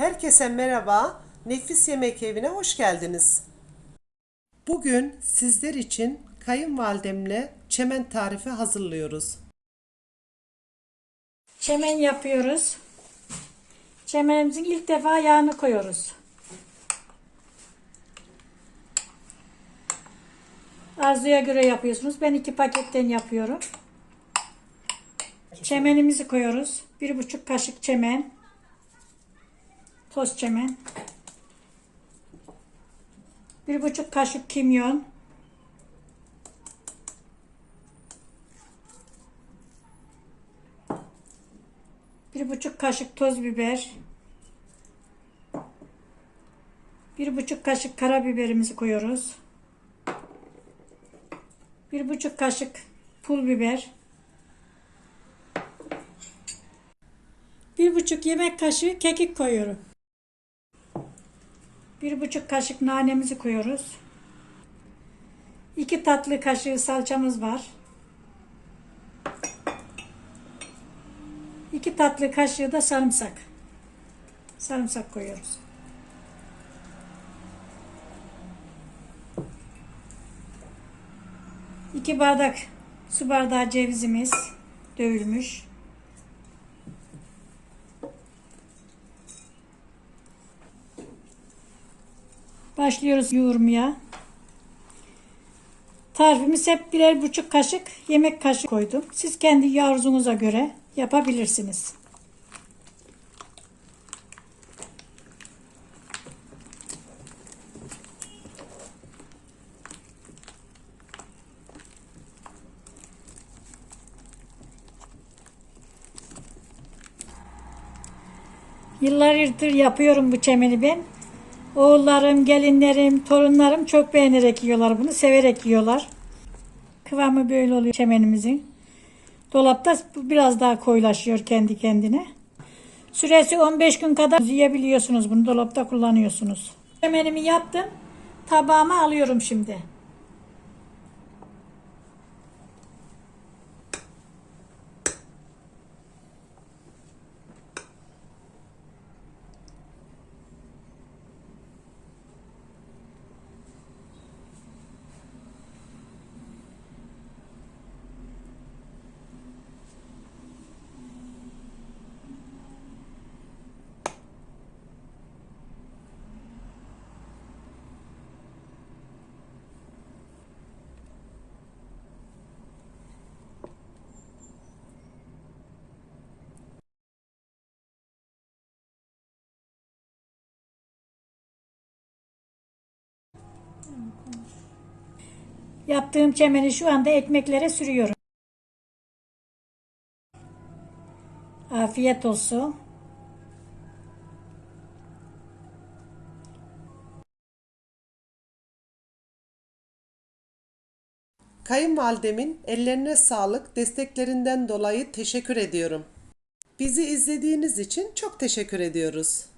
Herkese merhaba. Nefis Yemek Evi'ne hoş geldiniz. Bugün sizler için kayınvalidemle çemen tarifi hazırlıyoruz. Çemen yapıyoruz. Çemenimizin ilk defa yağını koyuyoruz. Arzuya göre yapıyorsunuz. Ben iki paketten yapıyorum. Çemenimizi koyuyoruz. Bir buçuk kaşık çemen. Toz çemen. Bir buçuk kaşık kimyon. Bir buçuk kaşık toz biber. Bir buçuk kaşık karabiberimizi koyuyoruz. Bir buçuk kaşık pul biber. Bir buçuk yemek kaşığı kekik koyuyorum. Bir buçuk kaşık nanemizi koyuyoruz. İki tatlı kaşığı salçamız var. 2 tatlı kaşığı da sarımsak. Sarımsak koyuyoruz. İki bardak su bardağı cevizimiz dövülmüş. Başlıyoruz yoğurmaya. Tarifimiz hep birer buçuk kaşık yemek kaşığı koydum. Siz kendi arzunuza göre yapabilirsiniz. Yıllardır yapıyorum bu çemeni ben. Oğullarım, gelinlerim, torunlarım çok beğenerek yiyorlar bunu, severek yiyorlar. Kıvamı böyle oluyor çemenimizin. Dolapta biraz daha koyulaşıyor kendi kendine. Süresi 15 gün kadar yiyebiliyorsunuz bunu. Dolapta kullanıyorsunuz. Çemenimi yaptım. Tabağıma alıyorum şimdi. Yaptığım çemeni şu anda ekmeklere sürüyorum. Afiyet olsun. Kayınvalidemin ellerine sağlık, desteklerinden dolayı teşekkür ediyorum. Bizi izlediğiniz için çok teşekkür ediyoruz.